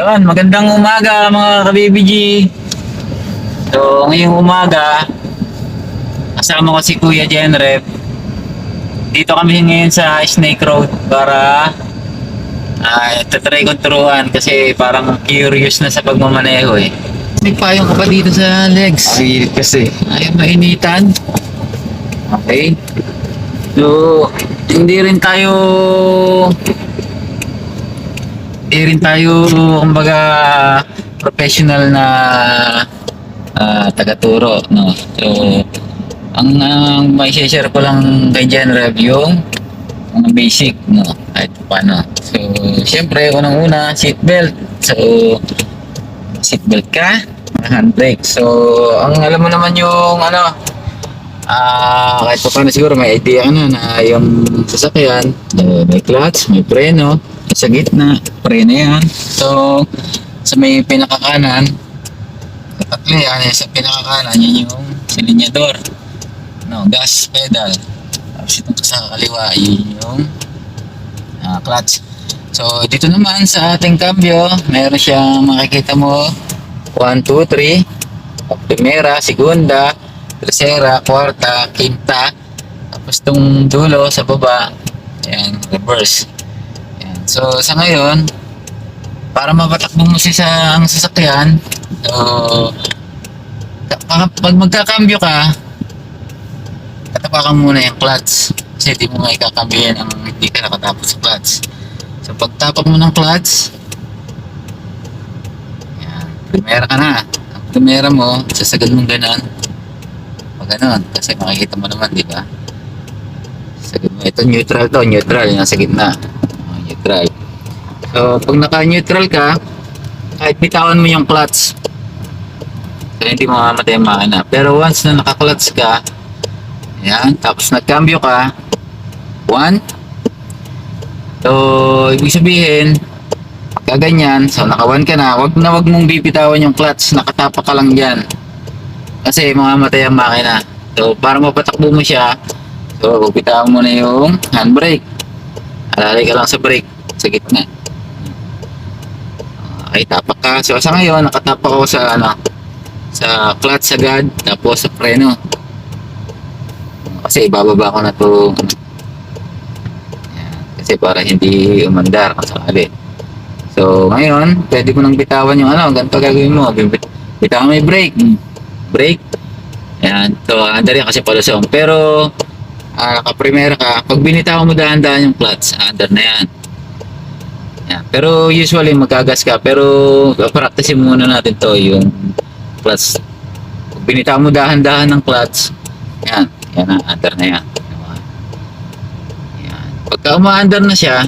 Yan, magandang umaga mga ka-BBG. So, ngayong umaga, kasama ko si Kuya Jenrep. Dito kami ngayon sa Snake Road para uh, tatry ko turuan kasi parang curious na sa pagmamaneho eh. May payong ka pa dito sa legs. Init kasi. Ayaw mainitan. Okay. So, hindi rin tayo hindi rin tayo kumbaga professional na ah, taga-turo, no. So, ang ang may share ko lang kay Jen Rev yung mga basic, no, kahit paano. So, syempre, unang-una, seatbelt. So, seatbelt ka, handbrake. So, ang alam mo naman yung ano, ah kahit pa paano siguro may idea ka na yung sasakyan, eh, may clutch, may preno, sa gitna, preno yan. So, sa may pinakakanan, sa tatlo yan, eh, sa pinakakanan, yan yung silinyador. No, gas pedal. Tapos itong sa kaliwa, yun yung ah, clutch. So, dito naman sa ating cambio, meron siyang makikita mo 1, 2, 3 primera, segunda, tercera, kwarta, quinta tapos itong dulo sa baba ayan, reverse. So sa ngayon para mapatakbo mo si sa ang sasakyan so pag magkakambyo ka tatapakan muna yung clutch kasi hindi mo maikakambyo yan ang hindi ka nakatapos sa clutch so pagtapak mo ng clutch Yan. Primera ka na. Ang primera mo, sasagad mong ganon. Pag ganon, kasi makikita mo naman, di ba? Sagad mo. Ito neutral to, neutral. Yung nasa gitna. So, pag naka-neutral ka, kahit bitawan mo yung clutch, so hindi mo mamamatay ang makina. Pero once na naka-clutch ka, yan, tapos nagcambio ka, one, so, ibig sabihin, kaganyan, so nakawan ka na, wag na wag mong bibitawan yung clutch, nakatapa ka lang dyan. Kasi mamamatay ang makina. So, para mapatakbo mo siya, so, bitawan mo na yung handbrake. Alalay ka lang sa brake, sa gitna. Okay, tapak ka. So, sa ngayon, nakatapak ako sa, ano, sa clutch agad, tapos sa preno. Kasi ibababa ko na to ano. Kasi para hindi umandar kung sakali. So, ngayon, pwede mo nang bitawan yung ano, ganito gagawin mo. Bitawan mo yung brake. Brake. Yan. So, anda rin kasi palusong. Pero, ah, nakaprimera ka, pag binitawan mo dahan-dahan yung clutch, under na yan. Pero usually magagas ka. Pero practice muna natin to yung clutch. Pag binitawan mo dahan-dahan ng clutch, yan. Yan na, under na yan. Yan. Pagka uma-under na siya,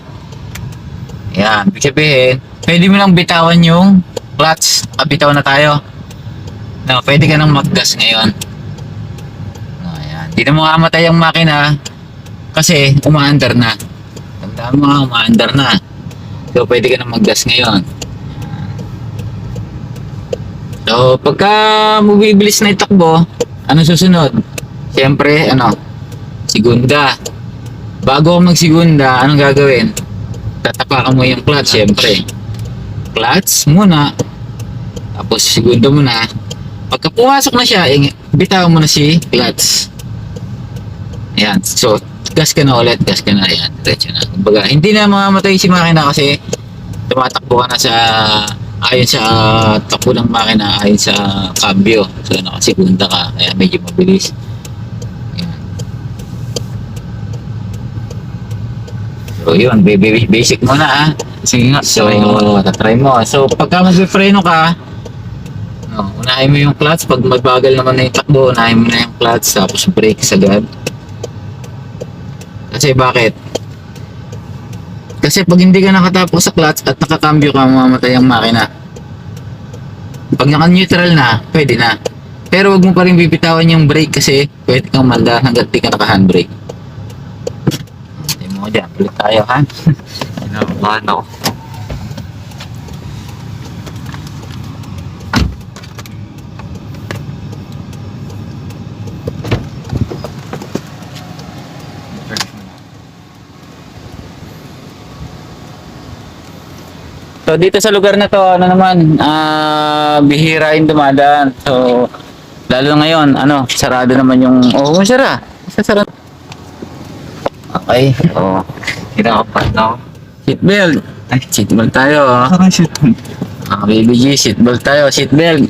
yan, ibig sabihin, pwede mo lang bitawan yung clutch. Kabitaw na tayo. No, pwede ka nang mag-gas ngayon. No, yan. Hindi na makamatay ang makina kasi umaandar na. Tandaan mo nga, umaandar na. So, pwede ka nang mag-gas ngayon. So, pagka mabibilis na itakbo, ano susunod? Siyempre, ano? Segunda. Bago ako mag-segunda, anong gagawin? tatapakan mo yung clutch syempre clutch muna tapos segundo mo na pagka pumasok na siya bitawan mo na si clutch ayan so gas ka na ulit gas ka na ayan diretso na kumbaga hindi na mamamatay si makina kasi tumatakbo ka na sa ayon sa takbo ng makina ayon sa cambio so nakasegunda ka kaya medyo mabilis So yun, basic muna ah. Sige nga. So, try ko. tatry mo. So, pagka magpipreno ka, no, unahin mo yung clutch. Pag magbagal naman na yung takbo, unahin mo na yung clutch, tapos brake agad. Kasi bakit? Kasi pag hindi ka nakatapos sa clutch at nakakambyo ka, mamamatay ang makina. Pag naka-neutral na, pwede na. Pero wag mo pa rin bibitawan yung brake kasi pwede kang manda hanggang di ka naka-handbrake. Hindi mo dyan. Balik tayo ha. Ano, ano. So dito sa lugar na to, ano naman, ah bihira yung dumadaan. So lalo ngayon, ano, sarado naman yung oh, sara. Sara. Okay. Oh, na ako. seatbelt. Ay, seatbelt tayo. Oh. Parang shit. Ah, baby G, seatbelt tayo, seatbelt.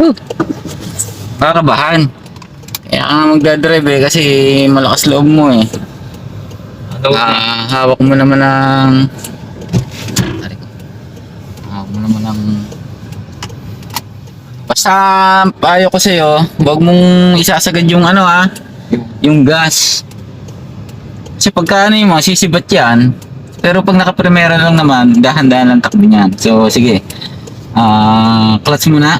Huh. Kakabahan. Kaya ka nga magdadrive eh, kasi malakas loob mo eh. Ah, hawak mo naman ng... Aray ko. Hawak mo naman ng... Basta payo ko sa'yo, huwag mong isasagad yung ano ah, yung gas. Kasi pagka ano yung mga sisibat yan, pero pag nakapremera lang naman, dahan-dahan lang takbo niyan. So, sige. Ah, clutch muna.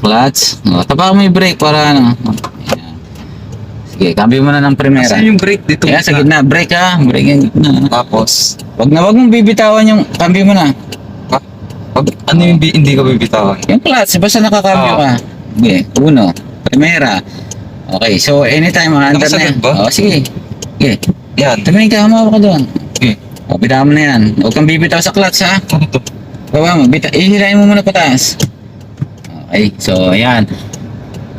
Clutch. O, tapakan mo yung brake para ano. Sige, cambio mo na ng primera. Saan yung brake dito? Kaya sa gitna, brake ha. Brake yung gitna. Tapos, Wag na wag mong bibitawan yung cambio mo na. pag ano yung bi- hindi ko bibitawan? Yung clutch, basta nakakambyo Oo. ka. Sige, uno. Primera. Okay, so anytime mga under na yan. Nakasagad ba? Oo, sige. Sige. Yan. Tumingin ka, humawak ka doon. Okay. O, bitawan mo na yan. Huwag kang bibitaw sa clutch ha. Ano to? Baba mo, bita ihilahin mo muna pataas. Okay, so ayan.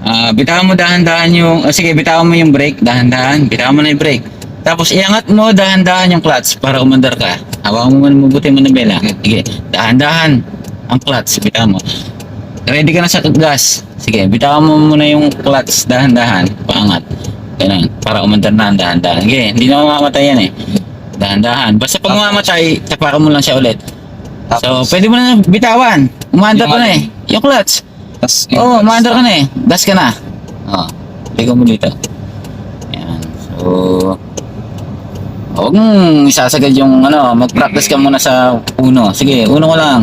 Ah, bitawan mo dahan-dahan yung, ah, sige, bitawan mo yung brake, dahan-dahan. Bitawan mo na yung brake. Tapos iangat mo dahan-dahan yung clutch para umandar ka. Hawakan mo muna mabuti mo na bela. Sige, dahan-dahan ang clutch, bitawan mo. Ready ka na sa gas. Sige, bitawan mo muna yung clutch, dahan-dahan, paangat. Ganun, para umandar na dahan-dahan. Sige, hindi na mamamatay yan eh. Dahan-dahan. Basta pag mamamatay, tapakan mo lang siya ulit. So, Tapos, pwede mo na bitawan. Umaandar ka na eh. Yung clutch. Tas, Oo, oh, umaandar ka na eh. Gas ka na. Oo. Ligaw mo dito. Ayan. So, huwag mong isasagad yung ano, mag-practice ka muna sa uno. Sige, uno ko lang.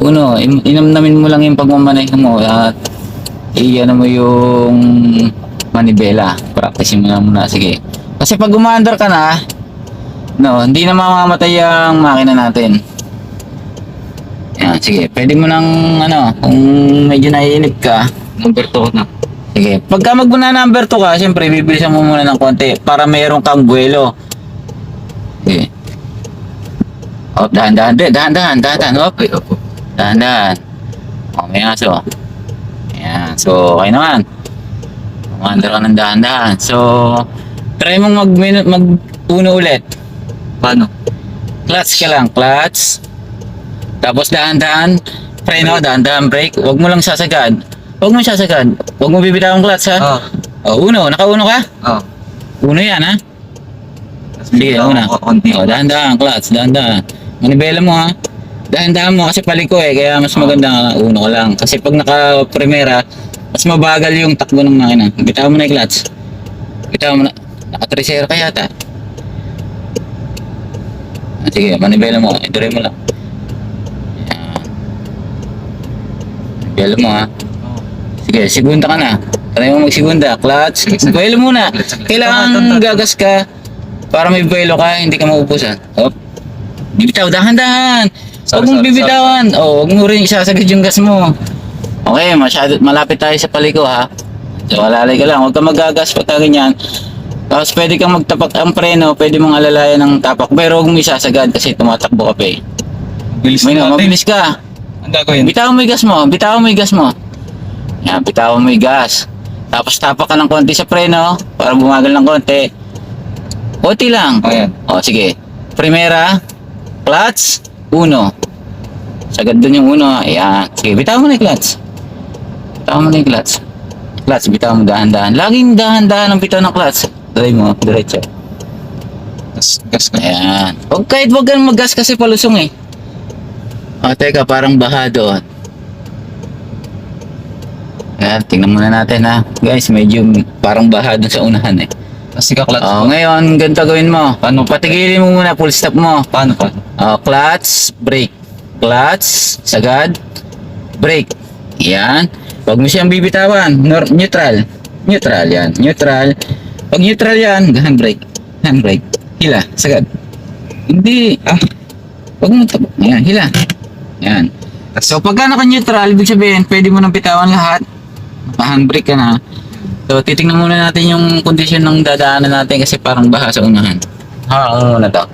Uno, in inamnamin mo lang yung pagmamaneho mo at iyan mo yung manibela. Practice mo na muna. Sige. Kasi pag umaandar ka na, no, hindi na mamamatay ang makina natin. Yan, sige. Pwede mo nang, ano, kung medyo naiinip ka, number 2 na. sige. Pagka magmuna number 2 ka, siyempre, bibilisan mo muna ng konti para meron kang buwelo. Sige. Oh, dahan-dahan. Di, Dahan-dahan, dahan-dahan. Hop. Okay, opo. Dahan-dahan. Oh, may aso. Ayan. So, okay naman. Umandar ka ng dahan-dahan. So, try mong mag, mag uno ulit. Paano? Clutch ka lang, clutch. Tapos dahan-dahan, preno, dahan-dahan brake. Huwag mo lang sasagad. Huwag mo sasagad. Huwag mo bibitaw ang clutch ha. Ah, Oh, uno, nakauno ka? ah. Uno yan ha. Sige, una. Oh, dahan-dahan, clutch, dahan-dahan. Manibela mo ha. Dahan-dahan mo kasi paliko eh, kaya mas maganda nga uno ka lang. Kasi pag naka-primera, mas mabagal yung takbo ng makina. Bitaw mo na yung clutch. Bitaw mo na. Naka-tracer ka yata. Ah, Sige, manibela mo. Ituloy mo lang. Manibela mo ha. Sige, segunda ka na. Try mo mag-segunda. Clutch. Buelo muna. Kailangan gagas ka para may buelo ka, hindi ka maupusan. Hop. Bibitaw, dahan-dahan. Huwag mong bibitawan. Oh, huwag mo rin isasagad yung gas mo. Okay, masyado, malapit tayo sa paliko ha. So, alalay ka lang. Huwag ka magagas pagka ganyan. Tapos pwede kang magtapak ang preno, pwede mong alalayan ng tapak. Pero huwag mo isasagad kasi tumatakbo ka pa eh. Bilis May natin. mabilis ka. Ang gagawin? Bitawan mo yung gas mo. Bitawan mo yung gas mo. Yan, bitawan mo yung gas. Tapos tapak ka ng konti sa preno para bumagal ng konti. Konti lang. Ayan. O, sige. Primera, clutch, uno. Sagad dun yung uno. Ayan. Sige, bitawan mo na yung clutch. Bitawan mo na yung clutch. Clutch, bitawan mo dahan-dahan. Laging dahan-dahan ang bitaw ng clutch. Drive mo, diretso. Tas gas ka. Ayan. Huwag kahit huwag kang mag-gas kasi palusong eh. O, teka, parang baha doon. Ayan, tingnan muna natin ha. Guys, medyo parang baha doon sa unahan eh. Tas ika-clutch O, mo. ngayon, ganito gawin mo. Paano? Patigilin mo muna, full stop mo. Paano, paano? O, clutch, brake. Clutch, sagad, brake. Yan. Huwag mo siyang bibitawan. Nor- neutral. Neutral yan. Neutral. Pag neutral yan, handbrake. Handbrake. Hila. Sagad. Hindi. Ah. Huwag mo tabo. Yan. Hila. Yan. So, pagka naka-neutral, ibig sabihin, pwede mo nang bitawan lahat. Naka-handbrake ka na. So, titingnan muna natin yung condition ng dadaanan natin kasi parang baha sa unahan. Harangan muna to.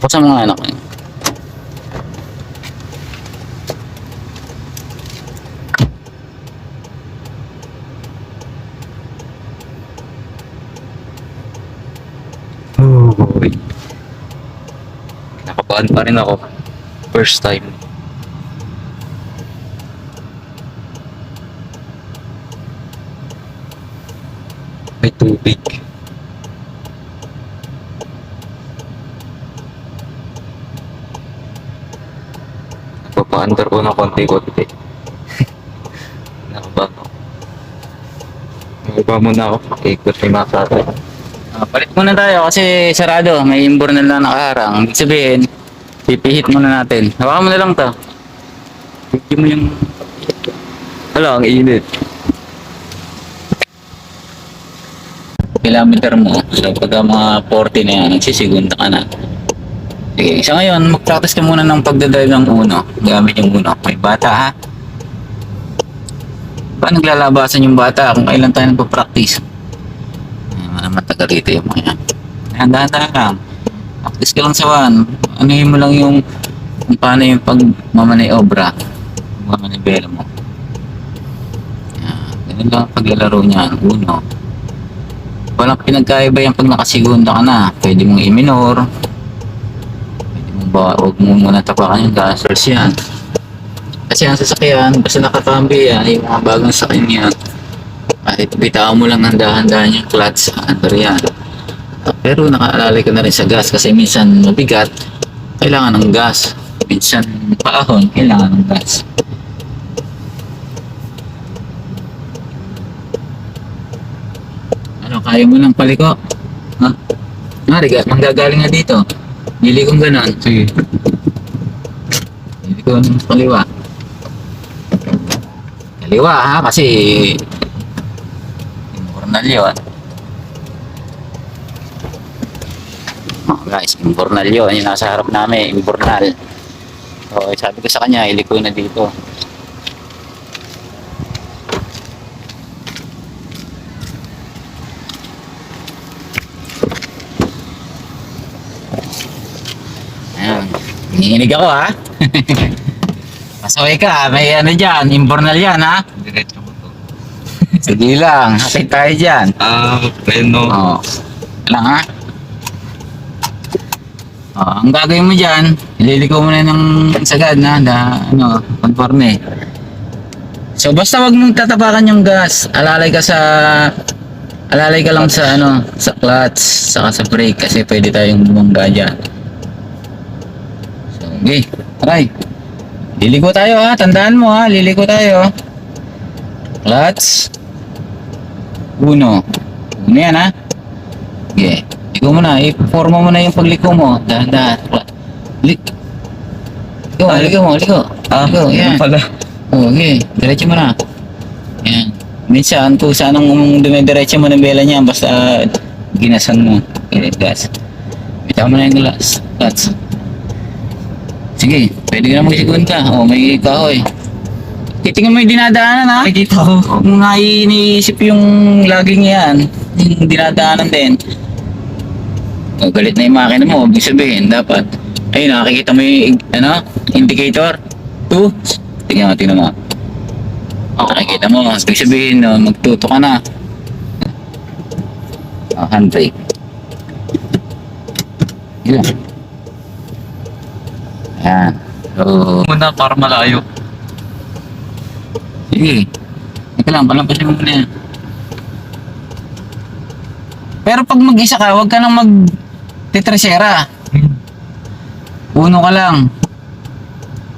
Buksan mo nga anak ko. Boy. Nakabahan pa rin ako. First time. May tubig. Nagpapaandar ko ng konti-konti. Nakabahan ako. Nakabahan muna ako. Ikot yung mga palit muna tayo kasi sarado. May imbornal na nakaharang. Ibig sabihin, pipihit muna natin. Hawakan mo na lang to. Pipihit mo yung... Wala, ang init. kilometer mo. So, pagka mga 40 na yan, nagsisigunda ka na. Sige, sa ngayon, mag-practice ka muna ng pagdadrive ng uno. Gamit yung uno. May bata ha. Ba naglalabasan yung bata kung kailan tayo nagpa-practice? Ano naman taga rito yung mga yan. Handa-handa lang. Practice ka lang sa one. Ano mo lang yung kung paano yung pagmamaniobra. Pagmamanibela mo. Yan. Ganun lang ang paglalaro niyan. Uno. Walang pinagkaiba yan pag nakasigunda ka na. Pwede mong i-minor. Pwede mong ba, huwag mo muna tapakan yung gasers yan. Kasi ang sasakyan, basta nakatambi yan, yung mga bagong sasakyan yan, kahit bitawan mo lang handa-handaan yung clutch, Ah, Pero nakaalalay ka na rin sa gas kasi minsan mabigat, kailangan ng gas. Minsan paahon, kailangan ng gas. Ano, kaya mo ng paliko? Ha? Nga, riga, manggagaling nga dito. Bili kong ganon. Sige. Bili ko ng kaliwa. Kaliwa ha, kasi yun. Oh, guys, imbornal yun. Yung nasa harap namin, imbornal. So, sabi ko sa kanya, iliko na dito. Ayan. Nanginginig ako ha. Pasaway ka, may ano dyan, imbornal yan ha. Diretso mo to. Sige lang, hatid tayo dyan. Ah, preno. Oo. Lang ha. Oh, ang gagawin mo dyan, ililiko mo na ng sagad na, na ano, conforme. So basta wag mong tatapakan yung gas. Alalay ka sa alalay ka lang sa ano, sa clutch, saka sa brake kasi pwede tayong bumangga dyan. So, okay, try. Liliko tayo ha, tandaan mo ha, liliko tayo. Clutch. Uno. Uno yan ha. Okay. Liko mo na, i-forma mo na yung pagliko mo. Dahan-dahan. Lik. Liko, liko mo, liko. Ah, liko, yan. pala. Oh, okay. Diretso mo na. Yan. Minsan, kung saan ang dumidiretso mo ng bela niya, basta ginasan mo. Okay, gas. Bitaw mo na yung glass. Gas. Sige, pwede ka na magsigun ka. Oh, may kahoy. Titingnan mo yung dinadaanan ha. Nakikita ko. Mo nga iniisip yung laging yan. Yung dinadaanan din. O, galit na yung makina mo. Ibig sabihin, dapat. Ayun, nakikita mo yung ano, indicator. 2. Tingnan mo, tingnan mo. Nakikita mo. Ibig sabihin, no, magtuto ka na. O, handbrake. Yun. Ayan. So, Muna para malayo. Sige. Ika lang, palampasin mo muna yan. Pero pag mag-isa ka, huwag ka nang mag titresera. Uno ka lang.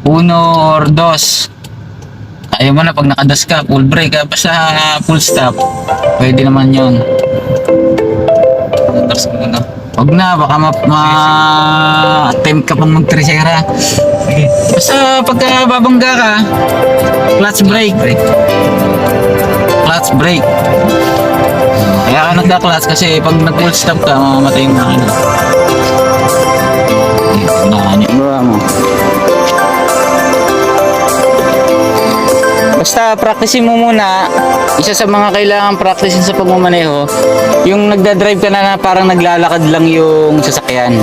Uno or dos. Kaya mo na pag nakadas ka, full break ka, basta full stop. Pwede naman yon. Tapos muna. Huwag na, baka ma, ma- ka pang magtresera. Sige. Basta pagka babangga ka, clutch brake. Clutch brake. Kaya ka nagka-clutch kasi pag nag-full stop ka, mamamatay yung makina. Tingnan niyo ba mo? Basta practicein mo muna, isa sa mga kailangan practicein sa pagmamaneho, yung nagda-drive ka na, na parang naglalakad lang yung sasakyan.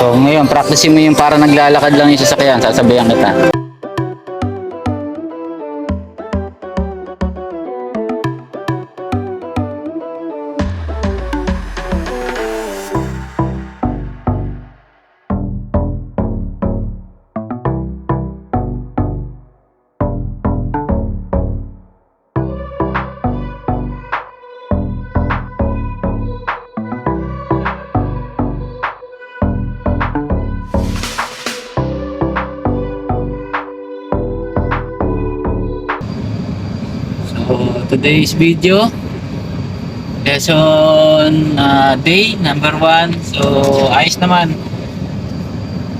So ngayon, practice mo yung para naglalakad lang yung sasakyan. Sasabayan kita. Today's video lesson uh, day number one. So ayos naman.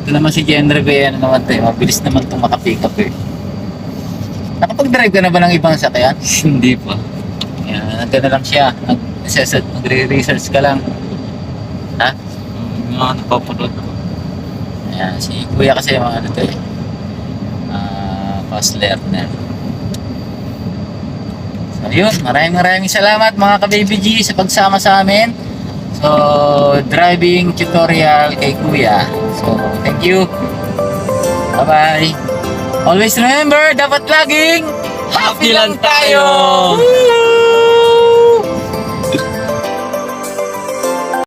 Ito naman si Jenreve, ano naman tayo, mabilis naman itong makapick up eh. Nakapag-drive ka na ba ng ibang sakyan? Hindi pa. Yan, nandun na lang siya. Nagre-research ka lang. Ha? Yung Mga napapanood ko. Ayan, si Kuya kasi mga ano to eh. Ah, fast learner. So yun, maraming maraming salamat mga ka-baby G sa pagsama sa amin. So, driving tutorial kay Kuya. So, thank you. Bye-bye. Always remember, dapat laging Happy lang tayo! Woo!